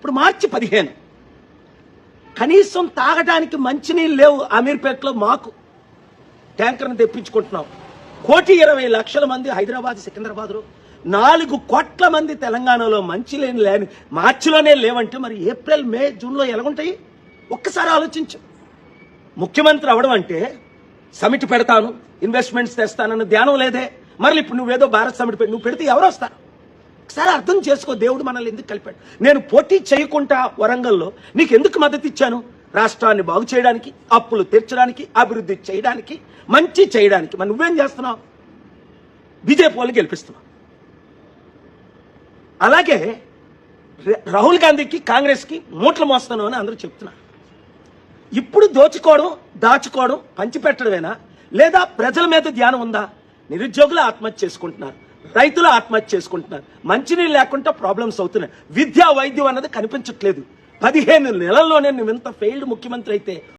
ఇప్పుడు మార్చి పదిహేను. కనీసం తాగడానికి మంచినీళ్ళు లేవు అమీర్పేటలో మాకు. ట్యాంకర్ని తెప్పించుకుంటున్నాం. కోటి ఇరవై లక్షల మంది హైదరాబాద్ సికింద్రాబాద్లో నాలుగు కోట్ల మంది తెలంగాణలో మంచి లేని లేని మార్చిలోనే లేవంటే మరి ఏప్రిల్ మే జూన్లో ఎలాగుంటాయి? ఒక్కసారి ఆలోచించు. ముఖ్యమంత్రి అవడం అంటే సమిట్ పెడతాను ఇన్వెస్ట్మెంట్స్ తెస్తానన్న ధ్యానం లేదే. మరి ఇప్పుడు నువ్వేదో భారత్ సమిట్ పెట్టి నువ్వు పెడితే ఎవరు వస్తారు ఒకసారి అర్థం చేసుకో దేవుడు మనల్ని ఎందుకు కలిపాడు? నేను పోటీ చేయకుండా వరంగల్లో నీకు ఎందుకు మద్దతు ఇచ్చాను? రాష్ట్రాన్ని బాగు చేయడానికి అప్పులు తీర్చడానికి అభివృద్ధి చేయడానికి మంచి చేయడానికి. మరి నువ్వేం చేస్తున్నావు? బీజేపీ వాళ్ళని గెలిపిస్తున్నావు. అలాగే రాహుల్ గాంధీకి కాంగ్రెస్కి మూట్లు మోస్తాను అని అందరూ చెప్తున్నారు. ఇప్పుడు దోచుకోవడం దాచుకోవడం పంచిపెట్టడమేనా? లేదా ప్రజల మీద ధ్యానం ఉందా? నిరుద్యోగులు ఆత్మహత్య చేసుకుంటున్నారు. రైతులు ఆత్మహత్య చేసుకుంటున్నారు. మంచినీళ్ళు లేకుండా ప్రాబ్లమ్స్ అవుతున్నాయి. విద్యా వైద్యం అన్నది కనిపించట్లేదు. పదిహేను నెలల్లోనే నువ్వు ఇంత ఫెయిల్డ్ ముఖ్యమంత్రి అయితే